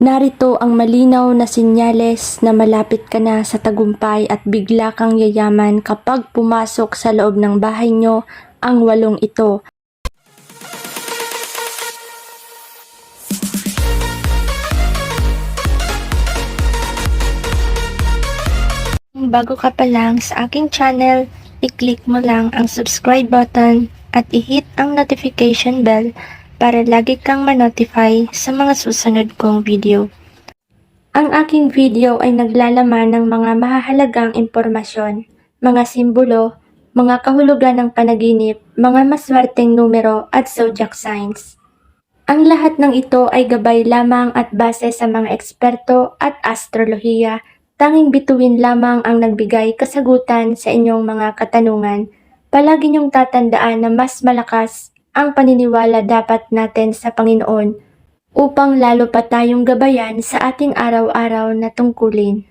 Narito ang malinaw na sinyales na malapit ka na sa tagumpay at bigla kang yayaman kapag pumasok sa loob ng bahay nyo ang walong ito. Bago ka pa lang sa aking channel, i-click mo lang ang subscribe button at i-hit ang notification bell para lagi kang ma-notify sa mga susunod kong video. Ang aking video ay naglalaman ng mga mahahalagang impormasyon, mga simbolo, mga kahulugan ng panaginip, mga maswerteng numero at zodiac signs. Ang lahat ng ito ay gabay lamang at base sa mga eksperto at astrolohiya Tanging bituin lamang ang nagbigay kasagutan sa inyong mga katanungan. Palagi niyong tatandaan na mas malakas ang paniniwala dapat natin sa Panginoon upang lalo pa tayong gabayan sa ating araw-araw na tungkulin.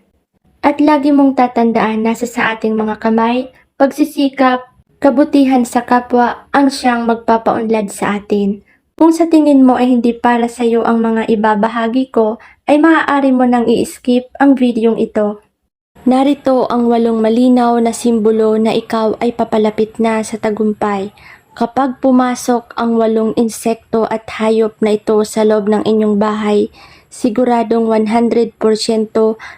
At lagi mong tatandaan nasa sa ating mga kamay, pagsisikap, kabutihan sa kapwa ang siyang magpapaunlad sa atin. Kung sa tingin mo ay hindi para sa iyo ang mga ibabahagi ko, ay maaari mo nang i-skip ang videong ito. Narito ang walong malinaw na simbolo na ikaw ay papalapit na sa tagumpay. Kapag pumasok ang walong insekto at hayop na ito sa loob ng inyong bahay, siguradong 100%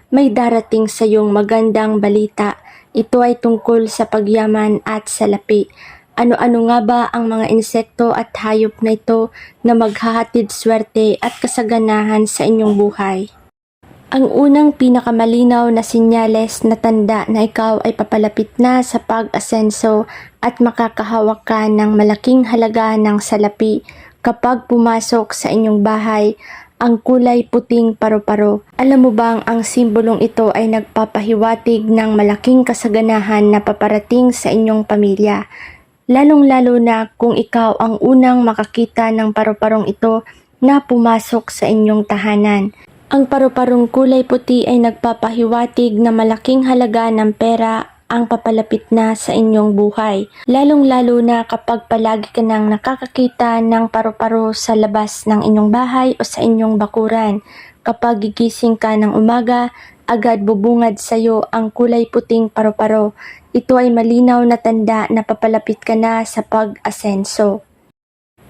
may darating sa iyong magandang balita. Ito ay tungkol sa pagyaman at salapi. Ano-ano nga ba ang mga insekto at hayop na ito na maghahatid swerte at kasaganahan sa inyong buhay? Ang unang pinakamalinaw na sinyales na tanda na ikaw ay papalapit na sa pag-asenso at makakahawak ka ng malaking halaga ng salapi kapag pumasok sa inyong bahay ang kulay puting paru-paro. Alam mo bang ang simbolong ito ay nagpapahiwatig ng malaking kasaganahan na paparating sa inyong pamilya lalong-lalo na kung ikaw ang unang makakita ng paru-parong ito na pumasok sa inyong tahanan. Ang paru-parong kulay puti ay nagpapahiwatig na malaking halaga ng pera ang papalapit na sa inyong buhay. Lalong-lalo na kapag palagi ka nang nakakakita ng paru-paro sa labas ng inyong bahay o sa inyong bakuran. Kapag gigising ka ng umaga, agad bubungad sa iyo ang kulay puting paru-paro. Ito ay malinaw na tanda na papalapit ka na sa pag-asenso.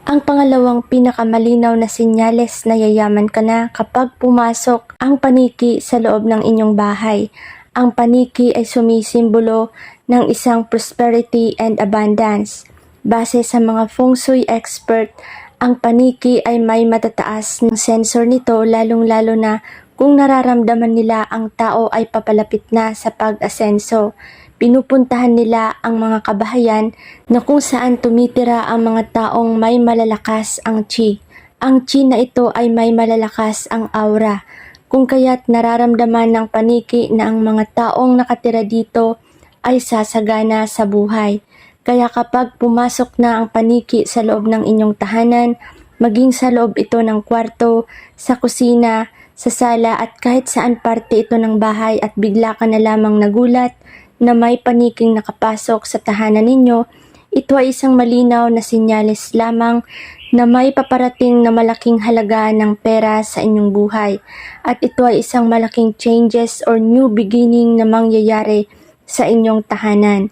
Ang pangalawang pinakamalinaw na sinyales na yayaman ka na kapag pumasok ang paniki sa loob ng inyong bahay. Ang paniki ay sumisimbolo ng isang prosperity and abundance. Base sa mga feng shui expert, ang paniki ay may matataas ng sensor nito lalong-lalo na kung nararamdaman nila ang tao ay papalapit na sa pag-asenso. Pinupuntahan nila ang mga kabahayan na kung saan tumitira ang mga taong may malalakas ang chi. Ang chi na ito ay may malalakas ang aura. Kung kaya't nararamdaman ng paniki na ang mga taong nakatira dito ay sasagana sa buhay. Kaya kapag pumasok na ang paniki sa loob ng inyong tahanan, maging sa loob ito ng kwarto, sa kusina, sa sala at kahit saan parte ito ng bahay at bigla ka na lamang nagulat na may paniking nakapasok sa tahanan ninyo, ito ay isang malinaw na sinyales lamang na may paparating na malaking halaga ng pera sa inyong buhay at ito ay isang malaking changes or new beginning na mangyayari sa inyong tahanan.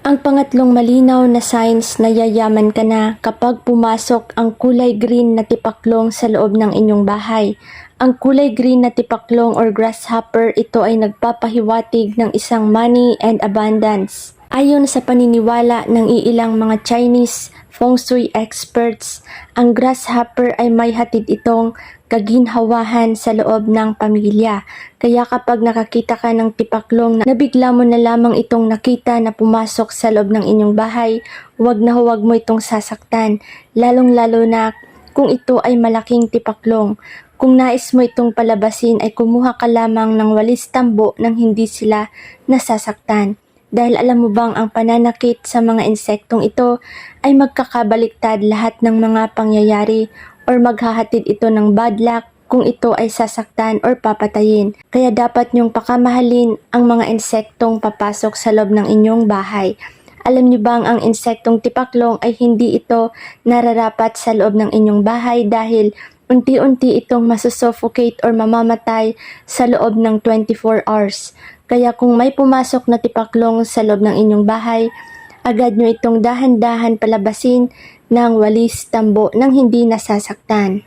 Ang pangatlong malinaw na signs na yayaman ka na kapag pumasok ang kulay green na tipaklong sa loob ng inyong bahay. Ang kulay green na tipaklong or grasshopper ito ay nagpapahiwatig ng isang money and abundance. Ayon sa paniniwala ng iilang mga Chinese feng shui experts, ang grasshopper ay may hatid itong kaginhawahan sa loob ng pamilya. Kaya kapag nakakita ka ng tipaklong na bigla mo na lamang itong nakita na pumasok sa loob ng inyong bahay, huwag na huwag mo itong sasaktan, lalong-lalo na kung ito ay malaking tipaklong. Kung nais mo itong palabasin ay kumuha ka lamang ng walis tambo nang hindi sila nasasaktan. Dahil alam mo bang ang pananakit sa mga insektong ito ay magkakabaliktad lahat ng mga pangyayari or maghahatid ito ng bad luck kung ito ay sasaktan or papatayin. Kaya dapat niyong pakamahalin ang mga insektong papasok sa loob ng inyong bahay. Alam niyo bang ang insektong tipaklong ay hindi ito nararapat sa loob ng inyong bahay dahil unti-unti itong masusuffocate or mamamatay sa loob ng 24 hours. Kaya kung may pumasok na tipaklong sa loob ng inyong bahay, agad nyo itong dahan-dahan palabasin ng walis tambo nang hindi nasasaktan.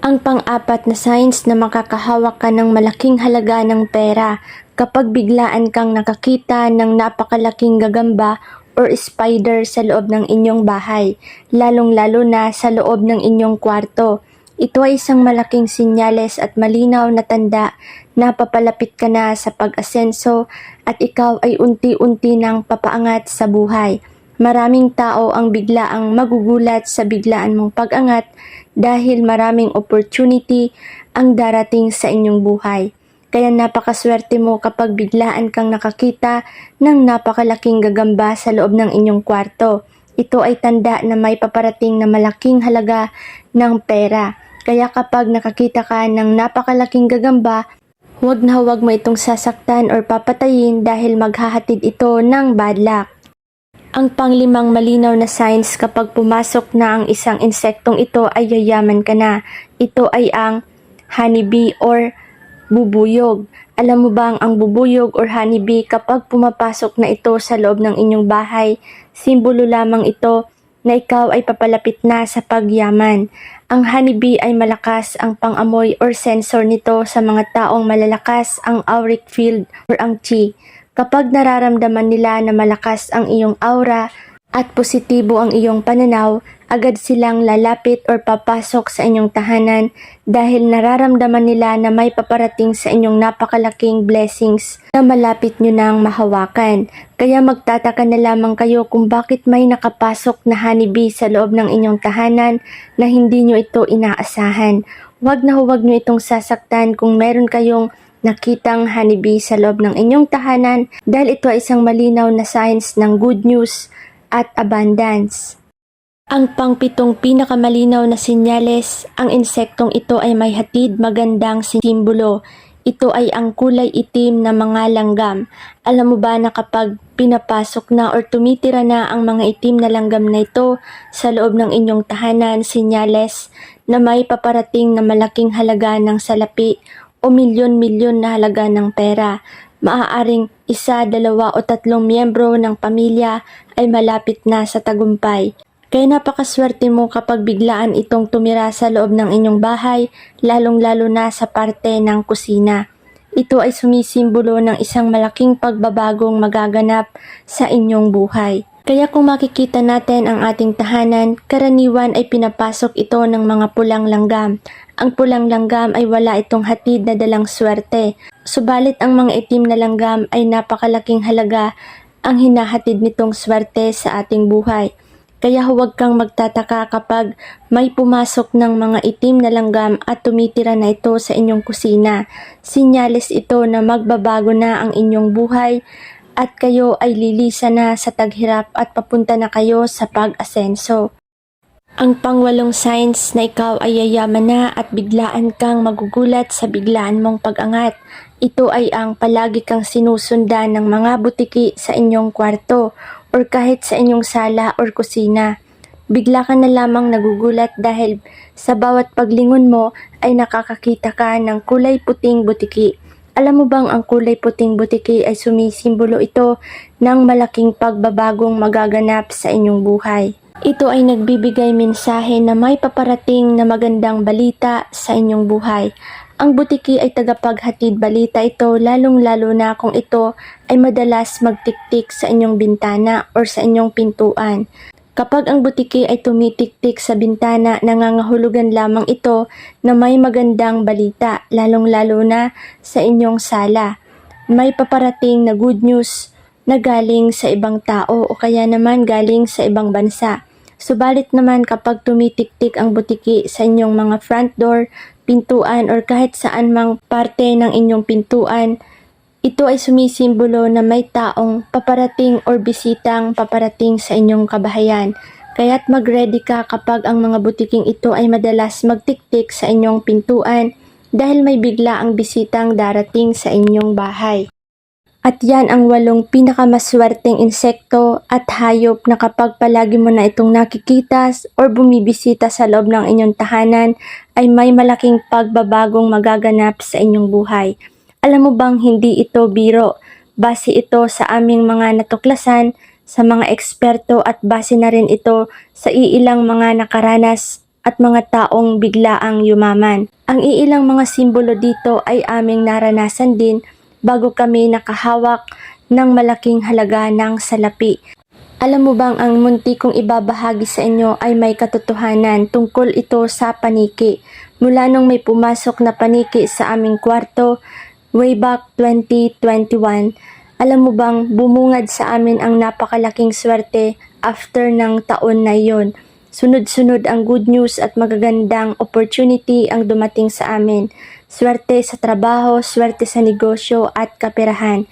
Ang pang-apat na signs na makakahawak ka ng malaking halaga ng pera kapag biglaan kang nakakita ng napakalaking gagamba or spider sa loob ng inyong bahay, lalong-lalo na sa loob ng inyong kwarto. Ito ay isang malaking sinyales at malinaw na tanda na papalapit ka na sa pag-asenso at ikaw ay unti-unti nang papaangat sa buhay. Maraming tao ang biglaang magugulat sa biglaan mong pag-angat dahil maraming opportunity ang darating sa inyong buhay. Kaya napakaswerte mo kapag biglaan kang nakakita ng napakalaking gagamba sa loob ng inyong kwarto. Ito ay tanda na may paparating na malaking halaga ng pera. Kaya kapag nakakita ka ng napakalaking gagamba, huwag na huwag mo itong sasaktan or papatayin dahil maghahatid ito ng bad luck. Ang panglimang malinaw na signs kapag pumasok na ang isang insektong ito ay yayaman ka na. Ito ay ang honeybee or bubuyog. Alam mo bang ang bubuyog or honeybee kapag pumapasok na ito sa loob ng inyong bahay, simbolo lamang ito na ikaw ay papalapit na sa pagyaman. Ang honeybee ay malakas ang pangamoy or sensor nito sa mga taong malalakas ang auric field or ang chi. Kapag nararamdaman nila na malakas ang iyong aura at positibo ang iyong pananaw, agad silang lalapit or papasok sa inyong tahanan dahil nararamdaman nila na may paparating sa inyong napakalaking blessings na malapit nyo nang mahawakan. Kaya magtataka na lamang kayo kung bakit may nakapasok na honeybee sa loob ng inyong tahanan na hindi nyo ito inaasahan. Huwag na huwag nyo itong sasaktan kung meron kayong nakitang honeybee sa loob ng inyong tahanan dahil ito ay isang malinaw na signs ng good news at abundance. Ang pangpitong pinakamalinaw na sinyales, ang insektong ito ay may hatid magandang simbolo. Ito ay ang kulay itim na mga langgam. Alam mo ba na kapag pinapasok na or tumitira na ang mga itim na langgam na ito sa loob ng inyong tahanan, sinyales na may paparating na malaking halaga ng salapi o milyon-milyon na halaga ng pera. Maaaring isa, dalawa o tatlong miyembro ng pamilya ay malapit na sa tagumpay. Kaya napakaswerte mo kapag biglaan itong tumira sa loob ng inyong bahay, lalong-lalo na sa parte ng kusina. Ito ay sumisimbolo ng isang malaking pagbabagong magaganap sa inyong buhay. Kaya kung makikita natin ang ating tahanan, karaniwan ay pinapasok ito ng mga pulang langgam. Ang pulang langgam ay wala itong hatid na dalang swerte. Subalit ang mga itim na langgam ay napakalaking halaga ang hinahatid nitong swerte sa ating buhay. Kaya huwag kang magtataka kapag may pumasok ng mga itim na langgam at tumitira na ito sa inyong kusina. Sinyales ito na magbabago na ang inyong buhay at kayo ay lilisa na sa taghirap at papunta na kayo sa pag-asenso. Ang pangwalong signs na ikaw ay yayaman na at biglaan kang magugulat sa biglaan mong pag-angat. Ito ay ang palagi kang sinusundan ng mga butiki sa inyong kwarto or kahit sa inyong sala or kusina. Bigla ka na lamang nagugulat dahil sa bawat paglingon mo ay nakakakita ka ng kulay puting butiki. Alam mo bang ang kulay puting butiki ay sumisimbolo ito ng malaking pagbabagong magaganap sa inyong buhay. Ito ay nagbibigay mensahe na may paparating na magandang balita sa inyong buhay. Ang butiki ay tagapaghatid balita ito lalong-lalo na kung ito ay madalas magtiktik sa inyong bintana or sa inyong pintuan. Kapag ang butiki ay tumitiktik sa bintana, nangangahulugan lamang ito na may magandang balita, lalong-lalo na sa inyong sala. May paparating na good news na galing sa ibang tao o kaya naman galing sa ibang bansa. Subalit naman kapag tumitiktik ang butiki sa inyong mga front door, pintuan or kahit saan mang parte ng inyong pintuan, ito ay sumisimbolo na may taong paparating or bisitang paparating sa inyong kabahayan. Kaya't mag-ready ka kapag ang mga butiking ito ay madalas magtiktik sa inyong pintuan dahil may bigla ang bisitang darating sa inyong bahay. At yan ang walong pinakamaswerteng insekto at hayop na kapag palagi mo na itong nakikita or bumibisita sa loob ng inyong tahanan ay may malaking pagbabagong magaganap sa inyong buhay. Alam mo bang hindi ito biro? Base ito sa aming mga natuklasan, sa mga eksperto at base na rin ito sa iilang mga nakaranas at mga taong biglaang yumaman. Ang iilang mga simbolo dito ay aming naranasan din bago kami nakahawak ng malaking halaga ng salapi. Alam mo bang ang munti kong ibabahagi sa inyo ay may katotohanan tungkol ito sa paniki. Mula nung may pumasok na paniki sa aming kwarto way back 2021, alam mo bang bumungad sa amin ang napakalaking swerte after ng taon na yon. Sunod-sunod ang good news at magagandang opportunity ang dumating sa amin. Swerte sa trabaho, swerte sa negosyo at kaperahan.